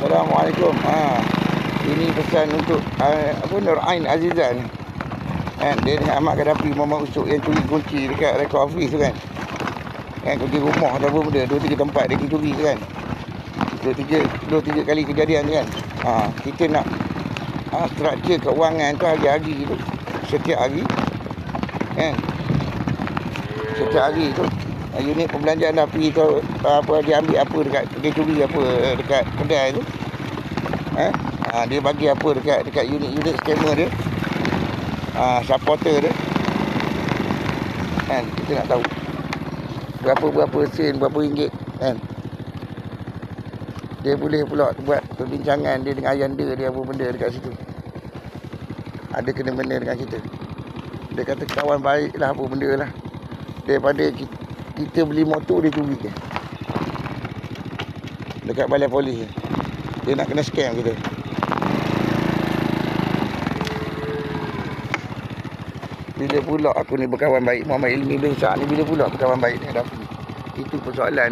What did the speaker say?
Assalamualaikum. Ha. Ini pesan untuk uh, apa Nur Ain Azizan. Kan dia dengan Ahmad Kadafi Muhammad Usuk yang curi kunci dekat rekod office tu kan. Kan kunci rumah atau apa benda, dua tiga tempat dia curi tu kan. Dua tiga, dua tiga kali kejadian tu kan. Ha, kita nak ha, structure keuangan tu hari-hari tu. Setiap hari. Kan. Setiap hari tu uh, unit perbelanjaan api tu apa dia ambil apa dekat dia curi apa dekat kedai tu. Eh ha, dia bagi apa dekat dekat unit-unit scammer dia. Ha, supporter dia. Kan kita nak tahu. Berapa berapa sen berapa ringgit kan? Dia boleh pula buat perbincangan dia dengan ayanda dia apa benda dekat situ. Ada kena benda dengan kita. Dia kata kawan baik lah apa benda lah. Daripada kita, kita beli motor dia curi ke dekat balai polis dia nak kena scam kita. Bila pula aku ni berkawan baik Muhammad Ilmi Besar ni bila pula berkawan baik Dafi itu persoalan dia